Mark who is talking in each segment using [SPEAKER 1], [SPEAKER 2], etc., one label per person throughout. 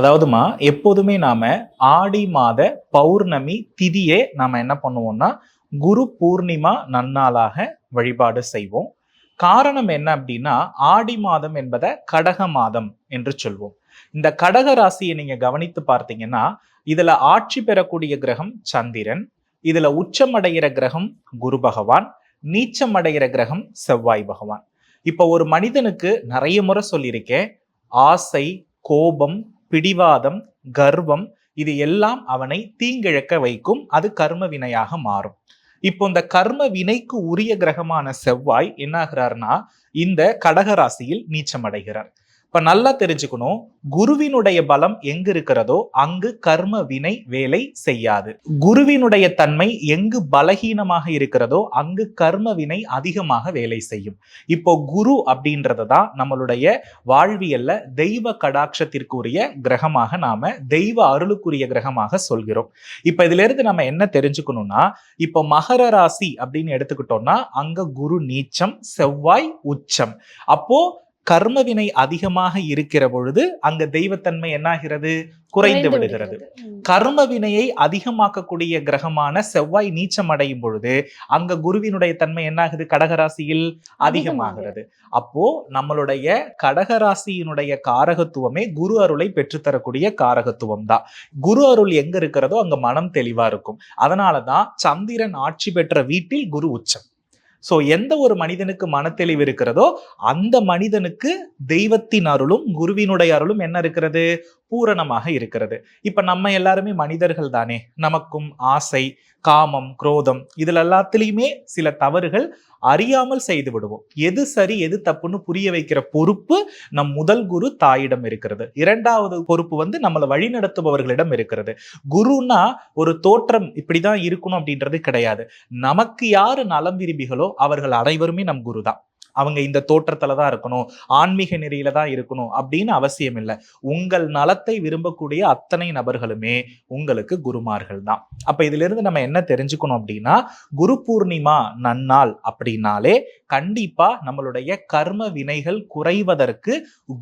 [SPEAKER 1] அதாவதுமா எப்போதுமே நாம ஆடி மாத பௌர்ணமி திதியே நாம என்ன பண்ணுவோம்னா குரு பூர்ணிமா நன்னாளாக வழிபாடு செய்வோம். காரணம் என்ன அப்படின்னா ஆடி மாதம் என்பதை கடக மாதம் என்று சொல்வோம். இந்த கடக ராசியை நீங்க கவனித்து பார்த்தீங்கன்னா இதுல ஆட்சி பெறக்கூடிய கிரகம் சந்திரன் இதுல உச்சமடைகிற கிரகம் குரு பகவான் நீச்சம் அடைகிற கிரகம் செவ்வாய் பகவான். இப்போ ஒரு மனிதனுக்கு நிறைய முறை சொல்லியிருக்கேன் ஆசை கோபம் பிடிவாதம் கர்வம் இது எல்லாம் அவனை தீங்கிழக்க வைக்கும். அது கர்ம வினையாக மாறும். இப்போ இந்த கர்ம வினைக்கு உரிய கிரகமான செவ்வாய் என்ன ஆகிறார்னா இந்த கடக ராசியில் நீச்சம் அடைகிறார். இப்ப நல்லா தெரிஞ்சுக்கணும் குருவினுடைய பலம் எங்க இருக்கிறதோ அங்கு கர்ம வினை வேலை செய்யாது. குருவினுடைய தன்மை எங்கு பலகீனமாக இருக்கிறதோ அங்கு கர்ம வினை அதிகமாக வேலை செய்யும். இப்போ குரு அப்படின்றது தான் நம்மளுடைய வாழ்வியல்ல தெய்வ கடாட்சத்திற்குரிய கிரகமாக நாம தெய்வ அருளுக்குரிய கிரகமாக சொல்கிறோம். இப்ப இதுல இருந்து நம்ம என்ன தெரிஞ்சுக்கணும்னா இப்போ மகர ராசி அப்படின்னு எடுத்துக்கிட்டோம்னா அங்க குரு நீச்சம் செவ்வாய் உச்சம். அப்போ கர்மவினை அதிகமாக இருக்கிற பொழுது அங்க தெய்வத்தன்மை என்னாகிறது? குறைந்து விடுகிறது. கர்ம வினையை அதிகமாக்கக்கூடிய கிரகமான செவ்வாய் நீச்சம் அடையும் பொழுது அங்க குருவினுடைய தன்மை என்னாகுது? கடகராசியில் அதிகமாகிறது. அப்போ நம்மளுடைய கடகராசியினுடைய காரகத்துவமே குரு அருளை பெற்றுத்தரக்கூடிய காரகத்துவம் தான் குரு அருள் எங்க இருக்கிறதோ அங்க மனம் தெளிவா இருக்கும். அதனாலதான் சந்திரன் ஆட்சி பெற்ற வீட்டில் குரு உச்சம். ஸோ எந்த ஒரு மனிதனுக்கு மனத்தெளிவு இருக்கிறதோ அந்த மனிதனுக்கு தெய்வத்தின் அருளும் குருவினுடைய அருளும் என்ன இருக்கிறது? பூரணமாக இருக்கிறது. இப்ப நம்ம எல்லாருமே மனிதர்கள் தானே. நமக்கும் ஆசை காமம் குரோதம் இதுல எல்லாத்துலயுமே சில தவறுகள் அறியாமல் செய்து விடுவோம். எது சரி எது தப்புன்னு புரிய வைக்கிற பொறுப்பு நம் முதல் குரு தாயிடம் இருக்கிறது. இரண்டாவது பொறுப்பு வந்து நம்மளை வழிநடத்துபவர்களிடம் இருக்கிறது. குருன்னா ஒரு தோற்றம் இப்படிதான் இருக்கணும் அப்படின்றது கிடையாது. நமக்கு யாரு நலம் விரும்பிகளோ அவர்கள் அனைவருமே நம் குரு தான் அவங்க இந்த தோற்றத்துல தான் இருக்கணும் ஆன்மீக நெறியில தான் இருக்கணும் அப்படின்னு அவசியம் இல்லை. உங்கள் நலத்தை விரும்பக்கூடிய அத்தனை நபர்களுமே உங்களுக்கு குருமார்கள் தான். அப்ப இதுல இருந்து நம்ம என்ன தெரிஞ்சுக்கணும் அப்படின்னா குரு பூர்ணிமா நன்னாள் அப்படின்னாலே கண்டிப்பா நம்மளுடைய கர்ம வினைகள் குறைவதற்கு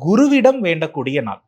[SPEAKER 1] குருவிடம் வேண்டக்கூடிய நாள்.